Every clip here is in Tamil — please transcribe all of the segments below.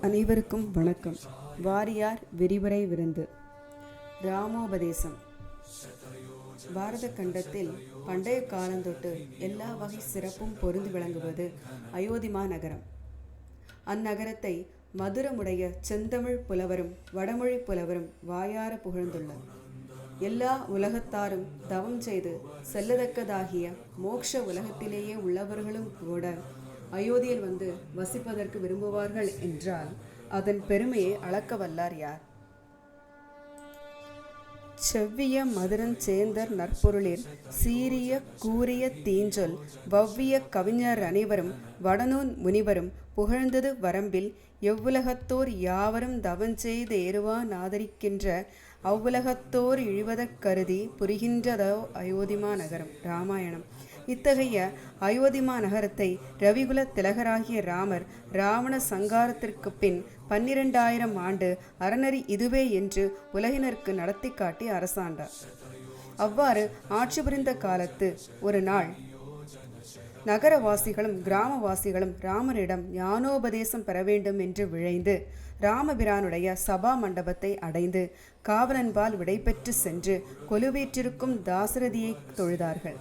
அனைவருக்கும் வணக்கம். வாரியார் விரிவுரை விருந்து. ராமோபதேசம். பாரத கண்டத்தில் பண்டைய காலந்தொட்டு எல்லா வகை சிறப்பும் பொருந்து விளங்குவது அயோத்திமா நகரம். அந்நகரத்தை மதுரமுடைய செந்தமிழ் புலவரும் வடமொழி புலவரும் வாயார புகழ்ந்துள்ளார் எல்லா உலகத்தாரும் தவம் செய்து செல்லத்தக்கதாகிய மோட்ச உலகத்திலேயே உள்ளவர்களும் கூட அயோத்தியில் வந்து வசிப்பதற்கு விரும்புவார்கள் என்றால் அதன் பெருமையை அளக்க வல்லார் யார்? செவ்விய மதுரன் சேந்தர் நற்பொருளில் சீரிய கூறிய தீஞ்சொல் வவ்விய கவிஞர் அனைவரும் வடநூன் முனிவரும் புகழ்ந்தது வரம்பில் எவ்வுலகத்தோர் யாவரும் தவஞ்செய்து ஏறுவா நாதரிக்கின்ற அவ்வுலகத்தோர் இழிவதற் கருதி புரிகின்றதோ அயோத்திமா நகரம். ராமாயணம். இத்தகைய அயோத்திமா நகரத்தை ரவிகுல திலகராகிய ராமர் ராவண சங்காரத்திற்கு பின் பன்னிரண்டாயிரம் ஆண்டு அறநெறி இதுவே என்று உலகினருக்கு நடத்தி காட்டி அரசாண்டார். அவ்வாறு ஆட்சி புரிந்த காலத்து ஒரு நாள் நகரவாசிகளும் கிராமவாசிகளும் ராமரிடம் ஞானோபதேசம் பெற வேண்டும் என்று விழைந்து ராமபிரானுடைய சபா மண்டபத்தை அடைந்து காவலன்பால் விடைபெற்று சென்று கொலுவேற்றிருக்கும் தாசரதியை தொழுதார்கள்.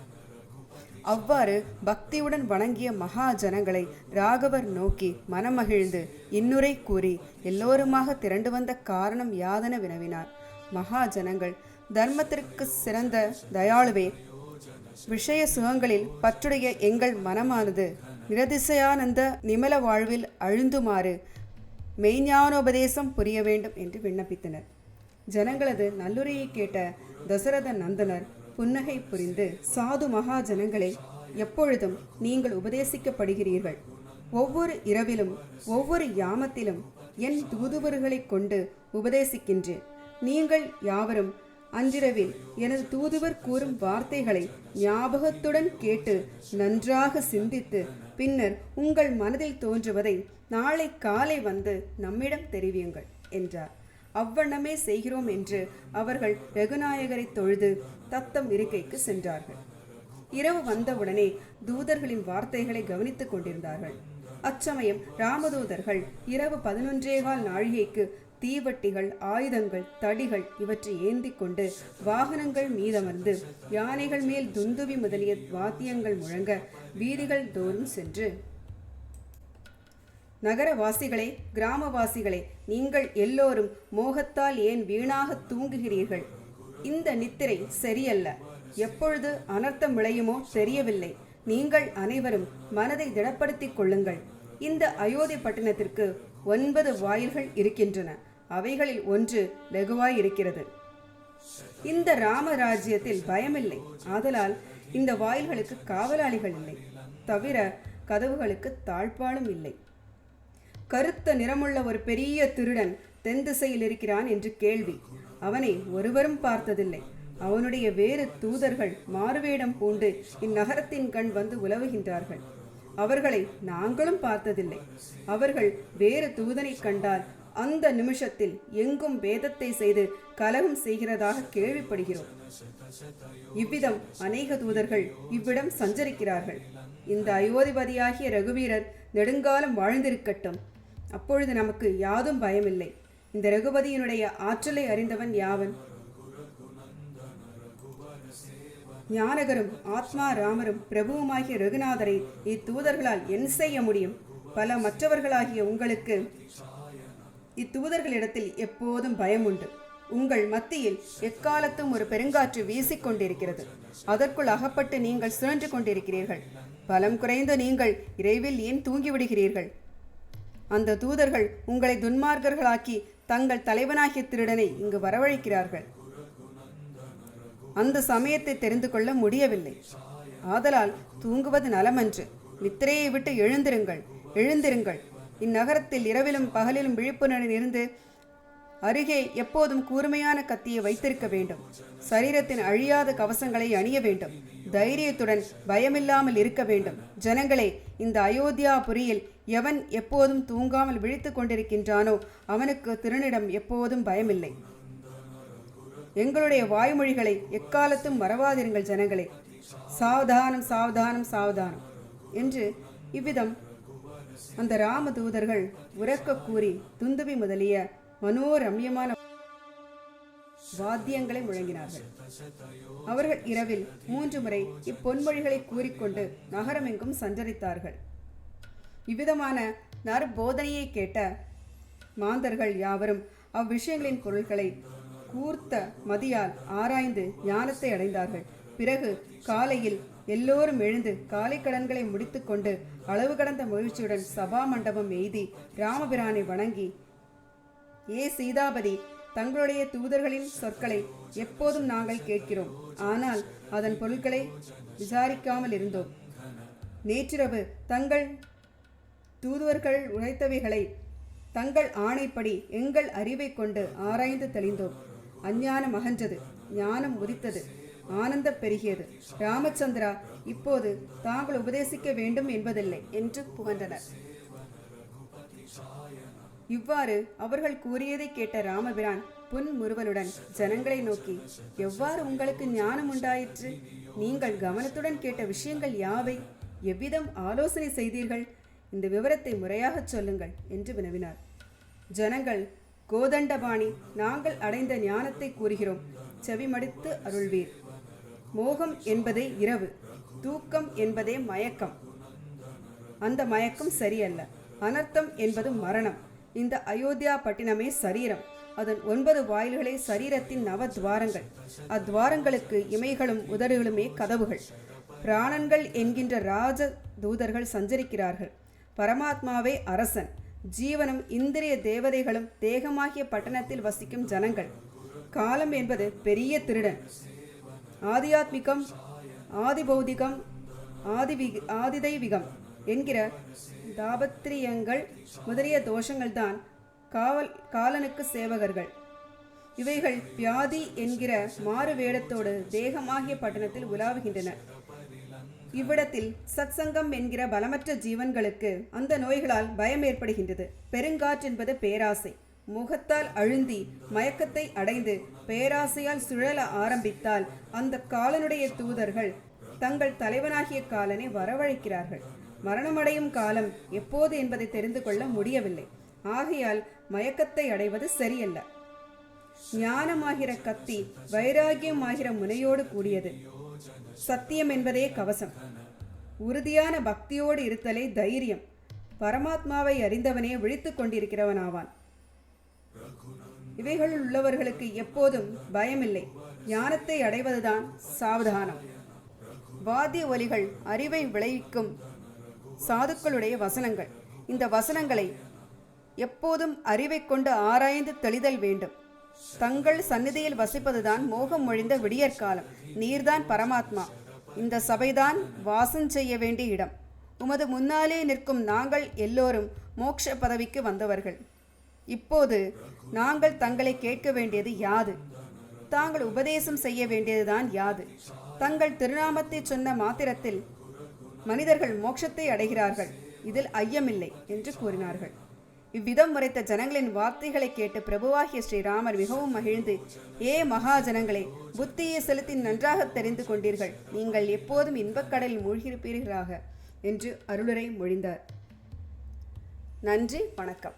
அவ்வாறு பக்தியுடன் வணங்கிய மகா ஜனங்களை ராகவர் நோக்கி மனமகிழ்ந்து இன்னுரை கூறி எல்லோருமாக திரண்டு வந்த காரணம் யாதென வினவினார். மகா ஜனங்கள் தர்மத்திற்கு சிறந்த தயாளுவே விஷய சுகங்களில் பற்றுடைய எங்கள் மனமானது நிரதிசயானந்த நிமல வாழ்வில் அழுந்துமாறு மெய்ஞானோபதேசம் புரிய வேண்டும் என்று விண்ணப்பித்தனர். ஜனங்களது நல்லுரையை கேட்ட தசரத நந்தனர் புன்னகை புரிந்து சாது மகாஜனங்களை எப்பொழுதும் நீங்கள் உபதேசிக்கப்படுகிறீர்கள். ஒவ்வொரு இரவிலும் ஒவ்வொரு யாமத்திலும் என் தூதுவர்களைக் கொண்டு உபதேசிக்கின்றேன். நீங்கள் யாவரும் அன்றிரவில் எனது தூதுவர் கூறும் வார்த்தைகளை ஞாபகத்துடன் கேட்டு நன்றாக சிந்தித்து பின்னர் உங்கள் மனதில் தோன்றுவதை நாளை காலை வந்து நம்மிடம் தெரிவியுங்கள் என்றார். அவ்வண்ணமே செய்கிறோம் என்று அவர்கள் ரகுநாயகரை தொழுது தத்தம் இருக்கைக்கு சென்றார்கள். இரவு வந்தவுடனே தூதர்களின் வார்த்தைகளை கவனித்துக் கொண்டிருந்தார்கள். அச்சமயம் ராமதூதர்கள் இரவு பதினொன்றேகால் நாழிகைக்கு தீவட்டிகள் ஆயுதங்கள் தடிகள் இவற்றை ஏந்தி கொண்டு வாகனங்கள் மீதமர்ந்து யானைகள் மேல் துந்துவி முதலிய வாத்தியங்கள் முழங்க வீதிகள் தோறும் சென்று நகரவாசிகளே கிராமவாசிகளே நீங்கள் எல்லோரும் மோகத்தால் ஏன் வீணாக தூங்குகிறீர்கள்? இந்த நித்திரை சரியல்ல. எப்பொழுது அனர்த்தம் விளையுமோ தெரியவில்லை. நீங்கள் அனைவரும் மனதை திடப்படுத்திக் கொள்ளுங்கள். இந்த அயோத்தி பட்டணத்திற்கு ஒன்பது வாயில்கள் இருக்கின்றன. அவைகளில் ஒன்று லெகுவாய் இருக்கிறது இந்த ராமராஜ்யத்தில் பயமில்லை. ஆதலால் இந்த வாயில்களுக்கு காவலாளிகள் இல்லை. தவிர கதவுகளுக்கு தாழ்பாலும் இல்லை. கருத்த நிறமுள்ள ஒரு பெரிய திருடன் தென் திசையில் இருக்கிறான் என்று கேள்வி. அவனை ஒருவரும் பார்த்ததில்லை. அவனுடைய வேறு தூதர்கள் மாறுவேடம் பூண்டு இந்நகரத்தின் கண் வந்து உலவுகின்றார்கள். அவர்களை நாங்களும் பார்த்ததில்லை. அவர்கள் வேறு தூதனை கண்டால் அந்த நிமிஷத்தில் எங்கும் வேதத்தை செய்து கலகம் செய்கிறதாக கேள்விப்படுகிறோம். இவ்விதம் அநேக தூதர்கள் இவ்விடம் சஞ்சரிக்கிறார்கள். இந்த அயோதிபதியாகிய ரகுவீரர் நெடுங்காலம் வாழ்ந்திருக்கட்டும். அப்பொழுது நமக்கு யாதும் பயமில்லை. இந்த ரகுபதியினுடைய ஆற்றலை அறிந்தவன் யாவன்? ஞானகரும் ஆத்மா ராமரும் பிரபுவுமாகிய ரகுநாதரை இத்தூதர்களால் என் செய்ய முடியும்? பல மற்றவர்களாகிய உங்களுக்கு இத்தூதர்களிடத்தில் எப்போதும் பயம் உண்டு உங்கள் மத்தியில் எக்காலத்தும் ஒரு பெருங்காற்று வீசிக்கொண்டிருக்கிறது. அதற்குள் அகப்பட்டு நீங்கள் சுழன்று கொண்டிருக்கிறீர்கள். பலம் குறைந்த நீங்கள் இறைவில் ஏன் தூங்கிவிடுகிறீர்கள்? அந்த தூதர்கள் உங்களை துன்மார்க்கர்களாக்கி தங்கள் தலைவனாகிய திருடனை இங்கு வரவழைக்கிறார்கள். அந்த சமயத்தை தெரிந்து கொள்ள முடியவில்லை. ஆதலால் தூங்குவது நலமன்று. நித்திரையை விட்டு எழுந்திருங்கள் எழுந்திருங்கள். இந்நகரத்தில் இரவிலும் பகலிலும் விழிப்புணர்வில் இருந்து அருகே எப்போதும் கூர்மையான கத்தியை வைத்திருக்க வேண்டும். சரீரத்தின் அழியாத கவசங்களை அணிய வேண்டும். தைரியத்துடன் பயமில்லாமல் இருக்க வேண்டும். ஜனங்களே இந்த அயோத்தியாபுரியில் எவன் எப்போதும் தூங்காமல் விழித்துக் கொண்டிருக்கின்றானோ அவனுக்கு திருநிடம் எப்போதும் பயமில்லை. எங்களுடைய வாய்மொழிகளை எக்காலத்தும் மறவாதிருங்கள் ஜனங்களே. சாவதானம் சாவதானம் சாவதானம் என்று இவ்விதம் அந்த ராம தூதர்கள் கூறி துந்துவி முதலிய மனோரம்யமான வாத்தியங்களை முழங்கினார்கள். அவர்கள் இரவில் மூன்று முறை இப்பொன்மொழிகளை கூறிக்கொண்டு நகரமெங்கும் சஞ்சரித்தார்கள். இவ்விதமான நற்போதனையை கேட்ட மாந்தர்கள் யாவரும் அவ்விஷயங்களின் பொருள்களை கூர்த்த மதியால் ஆராய்ந்து ஞானத்தை அடைந்தார்கள். பிறகு காலையில் எல்லோரும் எழுந்து காலை கடன்களை முடித்துக்கொண்டு அளவு கடந்த மகிழ்ச்சியுடன் சபா மண்டபம் எய்தி ராமபிரானை வணங்கி ஏ சீதாபதி தங்களுடைய தூதர்களின் சொற்களை எப்போதும் நாங்கள் கேட்கிறோம். ஆனால் அதன் பொருட்களை விசாரிக்காமல் இருந்தோம். நேற்றிரவு தங்கள் தூதுவர்கள் உழைத்தவைகளை தங்கள் ஆணைப்படி எங்கள் அறிவை கொண்டு ஆராய்ந்து தெளிந்தோம். அஞ்ஞானம் அகன்றது ஞானம் உதித்தது ஆனந்தம் பெருகியது. ராமச்சந்திரா இப்போது தாங்கள் உபதேசிக்க வேண்டும் என்பதில்லை என்று புகழ்ந்தனர் இவ்வாறு அவர்கள் கூறியதை கேட்ட ராமபிரான் புன்முறுவலுடன் ஜனங்களை நோக்கி எவ்வாறு உங்களுக்கு ஞானம் உண்டாயிற்று? நீங்கள் கவனத்துடன் கேட்ட விஷயங்கள் யாவை? எவ்விதம் ஆலோசனை செய்தீர்கள்? இந்த விவரத்தை முறையாகச் சொல்லுங்கள் என்று வினவினார். ஜனங்கள் கோதண்டபாணி நாங்கள் அடைந்த ஞானத்தை கூறுகிறோம். செவிமடித்து அருள்வீர். மோகம் என்பதே இரவு தூக்கம் என்பதே மயக்கம். அந்த மயக்கம் சரியல்ல. அனர்த்தம் என்பது மரணம். இந்த அயோத்தியா பட்டினமே சரீரம். அதன் ஒன்பது வாயில்களே சரீரத்தின் நவ துவாரங்கள் அத்வாரங்களுக்கு இமைகளும் உதடுகளுமே கதவுகள். பிராணன்கள் என்கின்ற ராஜ தூதர்கள் சஞ்சரிக்கிறார்கள். பரமாத்மாவே அரசன். ஜீவனும் இந்திரிய தேவதைகளும் தேகமாகிய பட்டணத்தில் வசிக்கும் ஜனங்கள். காலம் என்பது பெரிய திருடன். ஆதியாத்மிகம் ஆதிபௌதிகம் ஆதிவி ஆதிதைவிகம் என்கிற தாபத்திரியங்கள் முதலிய தோஷங்கள் தான் காவல் காலனுக்கு சேவகர்கள். இவைகள் வியாதி என்கிற மாறு வேடத்தோடு தேகமாகிய பட்டணத்தில் உலாவுகின்றன. இவ்விடத்தில் சத்சங்கம் என்கிற பலமற்ற ஜீவன்களுக்கு அந்த நோய்களால் பயம் ஏற்படுகின்றது. பெருங்காற்று என்பது பேராசை. முகத்தால் அழுந்தி மயக்கத்தை அடைந்து பேராசையால் சுழல ஆரம்பித்தால் அந்த காலனுடைய தூதர்கள் தங்கள் தலைவனாகிய காலனை வரவழைக்கிறார்கள். மரணமடையும் காலம் எப்போது என்பதை தெரிந்து கொள்ள முடியவில்லை. ஆகையால் மயக்கத்தை அடைவது சரியல்ல. ஞானமாகிற கத்தி வைராகியம் ஆகிற முனையோடு கூடியது. சத்தியம் என்பதே கவசம். உறுதியான பக்தியோடு இருத்தலே தைரியம். பரமாத்மாவை அறிந்தவனே விழித்துக் கொண்டிருக்கிறவனாவான். இவைகளில் உள்ளவர்களுக்கு எப்போதும் பயமில்லை. ஞானத்தை அடைவதுதான் சாவதானம். வாத்திய ஒலிகள் அறிவை விளைவிக்கும் சாதுக்களுடைய வசனங்கள். இந்த வசனங்களை எப்போதும் அறிவை கொண்டு ஆராய்ந்து தெளிதல் வேண்டும். தங்கள் சந்நிதியில் வசிப்பதுதான் மோகம் ஒழிந்த விடியற்காலம். நீர்தான் பரமாத்மா. இந்த சபைதான் வாசம் செய்ய வேண்டிய இடம். உமது முன்னாலே நிற்கும் நாங்கள் எல்லோரும் மோட்ச பதவிக்கு வந்தவர்கள். இப்போது நாங்கள் தங்களை கேட்க வேண்டியது யாது? தாங்கள் உபதேசம் செய்ய வேண்டியதுதான் யாது? தங்கள் திருநாமத்தை சொன்ன மாத்திரத்தில் மனிதர்கள் மோட்சத்தை அடைகிறார்கள். இதில் ஐயமில்லை என்று கூறினார்கள். இவ்விதம் உரைத்த ஜனங்களின் வார்த்தைகளை கேட்டு பிரபுவாகிய ஸ்ரீராமர் மிகவும் மகிழ்ந்து ஏ மகாஜனங்களே புத்தியை செலுத்தி நன்றாக தெரிந்து கொண்டீர்கள். நீங்கள் எப்போதும் இன்பக்கடலில் மூழ்கியிருப்பீர்களாக என்று அருளுரை மொழிந்தார். நன்றி வணக்கம்.